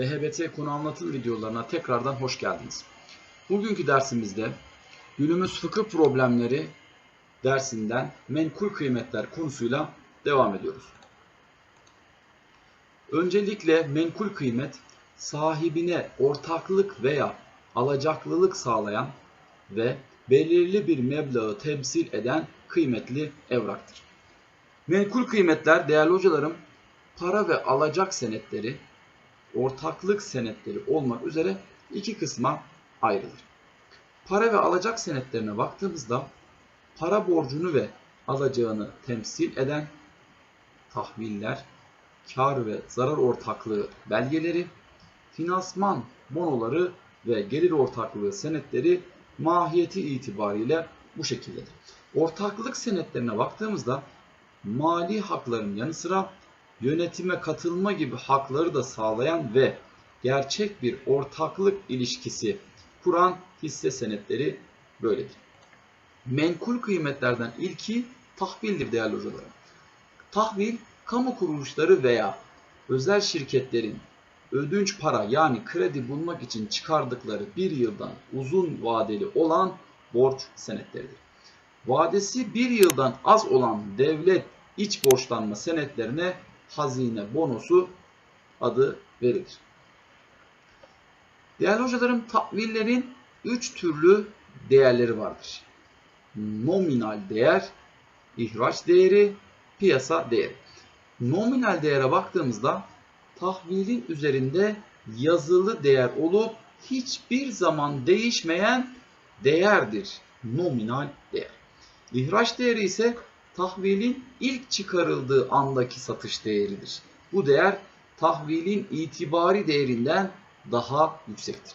ve HBT konu anlatım videolarına tekrardan hoş geldiniz. Bugünkü dersimizde günümüz fıkıh problemleri dersinden menkul kıymetler konusuyla devam ediyoruz. Öncelikle menkul kıymet sahibine ortaklık veya alacaklılık sağlayan ve belirli bir meblağı temsil eden kıymetli evraktır. Menkul kıymetler değerli hocalarım para ve alacak senetleri, ortaklık senetleri olmak üzere iki kısma ayrılır. Para ve alacak senetlerine baktığımızda para borcunu ve alacağını temsil eden tahviller, kar ve zarar ortaklığı belgeleri, finansman bonoları ve gelir ortaklığı senetleri mahiyeti itibariyle bu şekildedir. Ortaklık senetlerine baktığımızda mali hakların yanı sıra yönetime katılma gibi hakları da sağlayan ve gerçek bir ortaklık ilişkisi kuran hisse senetleri böyledir. Menkul kıymetlerden ilki tahvildir değerli hocalarım. Tahvil, kamu kuruluşları veya özel şirketlerin ödünç para yani kredi bulmak için çıkardıkları bir yıldan uzun vadeli olan borç senetleridir. Vadesi bir yıldan az olan devlet iç borçlanma senetlerine hazine bonosu adı verilir. Değerli hocalarım tahvillerin 3 türlü değerleri vardır. Nominal değer, ihraç değeri, piyasa değeri. Nominal değere baktığımızda tahvilin üzerinde yazılı değer olup hiçbir zaman değişmeyen değerdir. Nominal değer. İhraç değeri ise tahvilin ilk çıkarıldığı andaki satış değeridir. Bu değer tahvilin itibari değerinden daha yüksektir.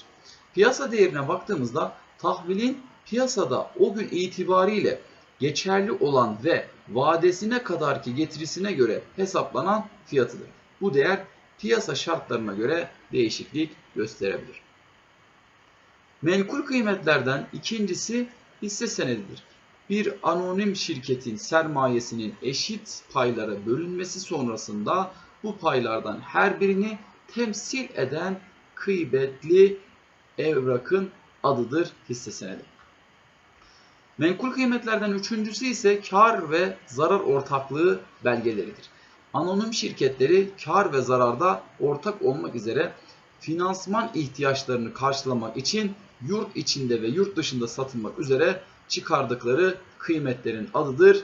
Piyasa değerine baktığımızda tahvilin piyasada o gün itibariyle geçerli olan ve vadesine kadarki getirisine göre hesaplanan fiyatıdır. Bu değer piyasa şartlarına göre değişiklik gösterebilir. Menkul kıymetlerden ikincisi hisse senedidir. Bir anonim şirketin sermayesinin eşit paylara bölünmesi sonrasında bu paylardan her birini temsil eden kıymetli evrakın adıdır hisse senedi. Menkul kıymetlerden üçüncüsü ise kar ve zarar ortaklığı belgeleridir. Anonim şirketleri kar ve zararda ortak olmak üzere finansman ihtiyaçlarını karşılamak için yurt içinde ve yurt dışında satılmak üzere çıkardıkları kıymetlerin adıdır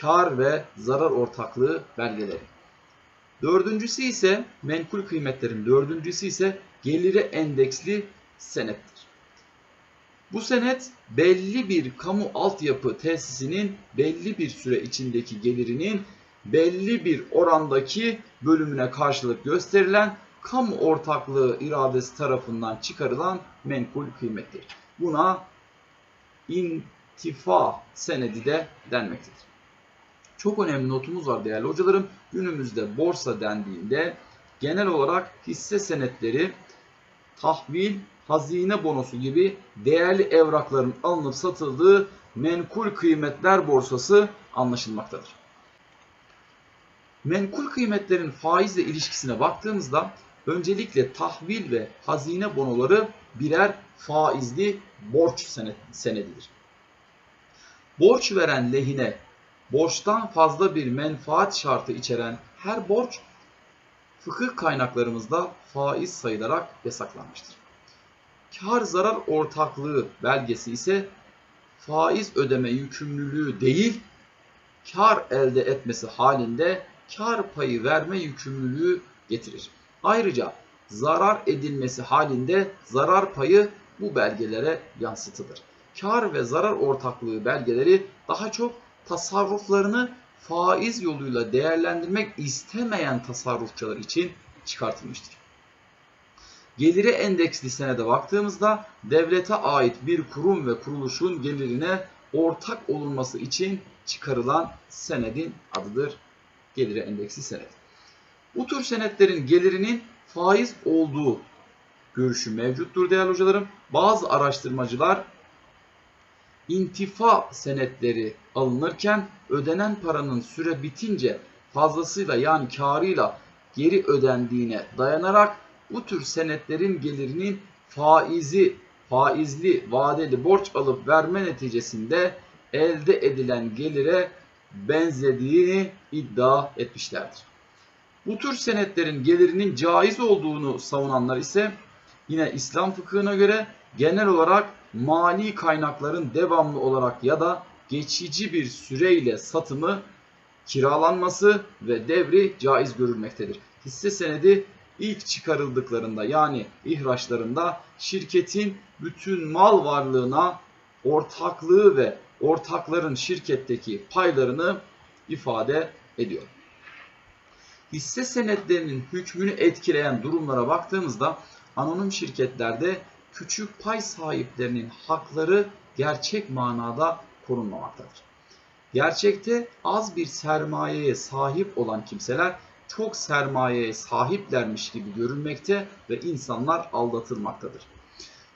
kar ve zarar ortaklığı belgeleri. Dördüncüsü ise menkul kıymetlerin dördüncüsü ise geliri endeksli senettir. Bu senet belli bir kamu altyapı tesisinin belli bir süre içindeki gelirinin belli bir orandaki bölümüne karşılık gösterilen kamu ortaklığı iradesi tarafından çıkarılan menkul kıymettir. Buna intifa senedi de denmektedir. Çok önemli notumuz var değerli hocalarım. Günümüzde borsa dendiğinde genel olarak hisse senetleri, tahvil, hazine bonosu gibi değerli evrakların alınıp satıldığı menkul kıymetler borsası anlaşılmaktadır. Menkul kıymetlerin faizle ilişkisine baktığımızda öncelikle tahvil ve hazine bonoları birer faizli borç senedidir. Borç veren lehine borçtan fazla bir menfaat şartı içeren her borç fıkıh kaynaklarımızda faiz sayılarak yasaklanmıştır. Kar zarar ortaklığı belgesi ise faiz ödeme yükümlülüğü değil, kar elde etmesi halinde kar payı verme yükümlülüğü getirir. Ayrıca zarar edilmesi halinde zarar payı bu belgelere yansıtılır. Kar ve zarar ortaklığı belgeleri daha çok tasarruflarını faiz yoluyla değerlendirmek istemeyen tasarrufçular için çıkartılmıştır. Geliri endeksli senede baktığımızda devlete ait bir kurum ve kuruluşun gelirine ortak olunması için çıkarılan senedin adıdır. Geliri endeksli senet. Bu tür senetlerin gelirinin faiz olduğu görüşü mevcuttur değerli hocalarım. Bazı araştırmacılar intifa senetleri alınırken ödenen paranın süre bitince fazlasıyla yani karıyla geri ödendiğine dayanarak bu tür senetlerin gelirinin faizi, faizli vadeli borç alıp verme neticesinde elde edilen gelire benzediğini iddia etmişlerdir. Bu tür senetlerin gelirinin caiz olduğunu savunanlar ise yine İslam fıkhına göre genel olarak mali kaynakların devamlı olarak ya da geçici bir süreyle satımı, kiralanması ve devri caiz görülmektedir. Hisse senedi ilk çıkarıldıklarında yani ihraçlarında şirketin bütün mal varlığına ortaklığı ve ortakların şirketteki paylarını ifade ediyor. Hisse senetlerinin hükmünü etkileyen durumlara baktığımızda anonim şirketlerde küçük pay sahiplerinin hakları gerçek manada korunmamaktadır. Gerçekte az bir sermayeye sahip olan kimseler çok sermayeye sahiplermiş gibi görünmekte ve insanlar aldatılmaktadır.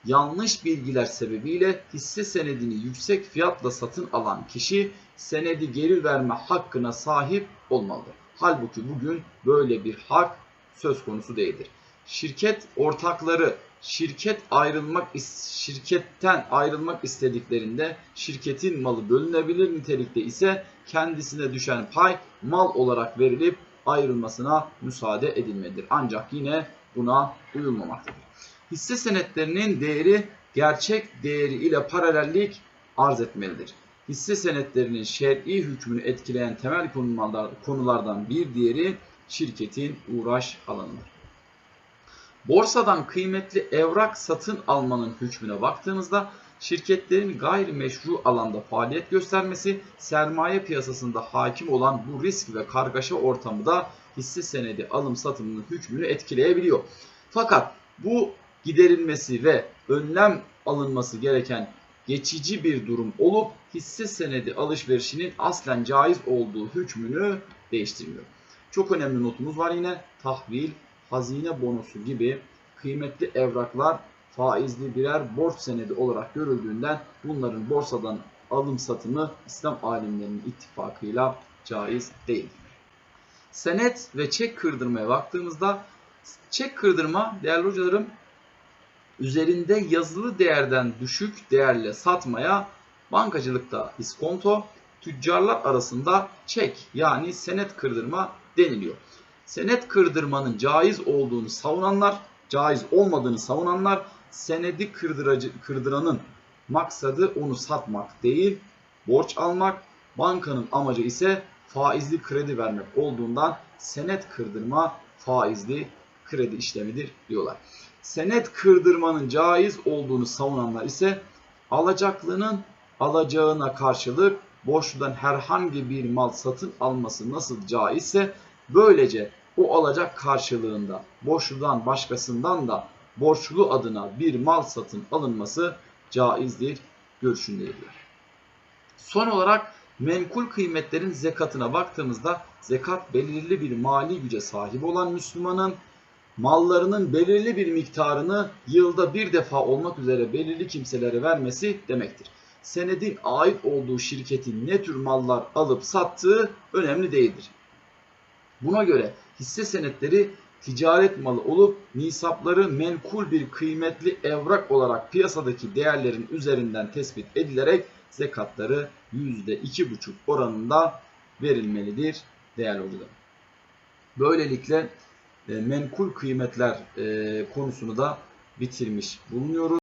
Yanlış bilgiler sebebiyle hisse senedini yüksek fiyatla satın alan kişi senedi geri verme hakkına sahip olmalıdır. Halbuki bugün böyle bir hak söz konusu değildir. Şirket ortakları şirket ayrılmak şirketten ayrılmak istediklerinde şirketin malı bölünebilir nitelikte ise kendisine düşen pay mal olarak verilip ayrılmasına müsaade edilmelidir. Ancak yine buna uyulmamaktadır. Hisse senetlerinin değeri gerçek değeri ile paralellik arz etmelidir. Hisse senetlerinin şer'i hükmünü etkileyen temel konulardan bir diğeri şirketin uğraş alanıdır. Borsadan kıymetli evrak satın almanın hükmüne baktığımızda şirketlerin gayrimeşru alanda faaliyet göstermesi sermaye piyasasında hakim olan bu risk ve kargaşa ortamı da hisse senedi alım satımının hükmünü etkileyebiliyor. Fakat bu giderilmesi ve önlem alınması gereken geçici bir durum olup hisse senedi alışverişinin aslen caiz olduğu hükmünü değiştirmiyor. Çok önemli notumuz var yine tahvil, hazine bonosu gibi kıymetli evraklar faizli birer borç senedi olarak görüldüğünden bunların borsadan alım satımı İslam alimlerinin ittifakıyla caiz değil. Senet ve çek kırdırmaya baktığımızda çek kırdırma değerli hocalarım üzerinde yazılı değerden düşük değerle satmaya bankacılıkta iskonto, tüccarlar arasında çek yani senet kırdırma deniliyor. Senet kırdırmanın caiz olduğunu savunanlar, caiz olmadığını savunanlar senedi kırdıracı, kırdıranın maksadı onu satmak değil, borç almak, bankanın amacı ise faizli kredi vermek olduğundan senet kırdırma faizli kredi işlemidir diyorlar. Senet kırdırmanın caiz olduğunu savunanlar ise alacaklının alacağına karşılık borçludan herhangi bir mal satın alması nasıl caizse böylece o alacak karşılığında borçludan başkasından da borçlu adına bir mal satın alınması caizdir görüşündedirler. Son olarak menkul kıymetlerin zekatına baktığımızda zekat belirli bir mali güce sahip olan Müslümanın mallarının belirli bir miktarını yılda bir defa olmak üzere belirli kimselere vermesi demektir. Senedin ait olduğu şirketin ne tür mallar alıp sattığı önemli değildir. Buna göre hisse senetleri ticaret malı olup nisapları menkul bir kıymetli evrak olarak piyasadaki değerlerin üzerinden tespit edilerek zekatları %2,5 oranında verilmelidir değerli hocalarım. Böylelikle menkul kıymetler e, konusunu da bitirmiş bulunuyoruz.